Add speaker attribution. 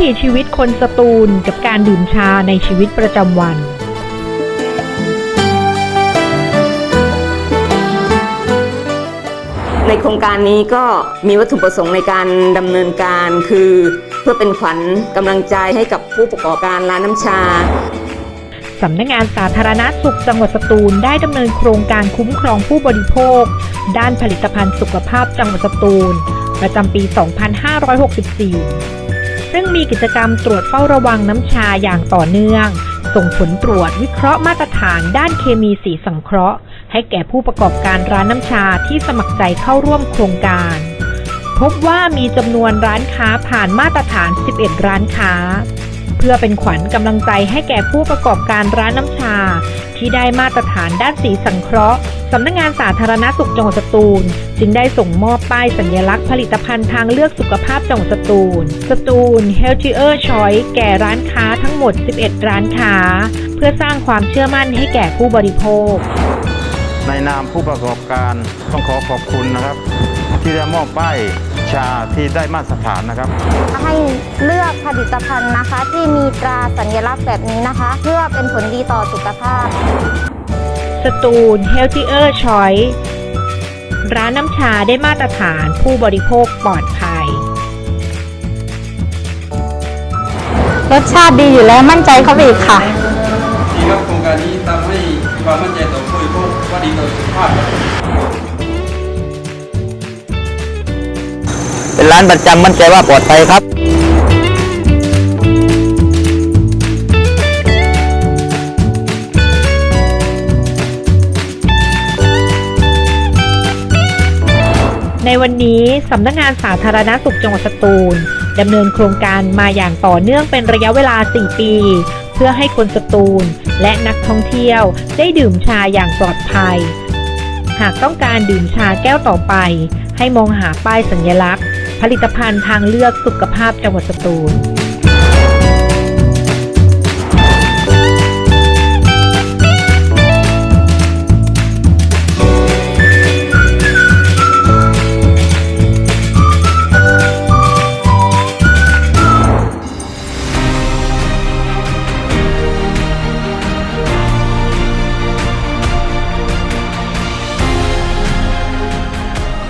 Speaker 1: ถีชีวิตคนสตูลกับการดื่มชาในชีวิตประจำวัน
Speaker 2: ในโครงการนี้ก็มีวัตถุประสงค์ในการดำเนินการคือ เพื่อเป็นขวัญกำลังใจให้กับผู้ประกอบการร้านน้ำชา
Speaker 1: สำนักงานสาธารณสุขจังหวัดสตูลได้ดำเนินโครงการคุ้มครองผู้บริโภค ด้านผลิตภัณฑ์สุขภาพจังหวัดสตูล ประจำปี 2564 ซึ่งมีกิจกรรมตรวจเฝ้าระวังน้ำชาอย่างต่อเนื่อง ส่งผลตรวจวิเคราะห์มาตรฐานด้านเคมีสีสังเคราะห์ ให้แก่ผู้ประกอบการร้านน้ำชาที่สมัครใจเข้าร่วมโครงการ พบว่ามีจำนวนร้านค้าผ่านมาตรฐาน 11 ร้านค้า เพื่อเป็นขวัญกำลังใจให้แก่ผู้ประกอบการร้านน้ำชา ที่ได้มาตรฐานด้านสีสังเคราะห์สำนักงานสาธารณสุขจังหวัดสตูล จึงได้ส่งมอบป้ายสัญลักษณ์ผลิตภัณฑ์ทางเลือกสุขภาพจังหวัดสตูล สตูล Healthier Choice แก่ร้านค้าทั้งหมด 11 ร้านค้า เพื่อสร้างความเชื่อมั่นให้แก่ผู้บริโภค
Speaker 3: ในนามผู้ประกอบการต้องขอขอบคุณนะครับ ที่ได้มอบป้ายชาที่ได้มาตรฐานนะครับ
Speaker 4: ให้เลือกผลิตภัณฑ์นะคะ ที่มีตราสัญลักษณ์แบบนี้นะคะ เพื่อเป็นผลดีต่อสุขภาพ
Speaker 1: สตูล Healthier Choice ร้านน้ำชาได้มาตรฐานผู้บริโภคปลอดภัย
Speaker 5: รสชาติดีอยู่แล้วมั่นใจเขาไปอีกค่ะ
Speaker 6: ดีครับโครงการนี้ทำให้มีความมั่นใจต่อผู้บริโภคว่าดีต่อสุขภาพครับ
Speaker 7: เป็นร้านประจำมั่นใจว่าปลอดภัยครับ
Speaker 1: ในวันนี้สำนักงานสาธารณสุขจังหวัดสตูลดำเนินโครงการมาอย่างต่อเนื่องเป็นระยะเวลา 4 ปี เพื่อให้คนสตูลและนักท่องเที่ยวได้ดื่มชาอย่างปลอดภัย หากต้องการดื่มชาแก้วต่อไป ให้มองหาป้ายสัญลักษณ์ ผลิตภัณฑ์ทางเลือกสุขภาพจังหวัดสตูล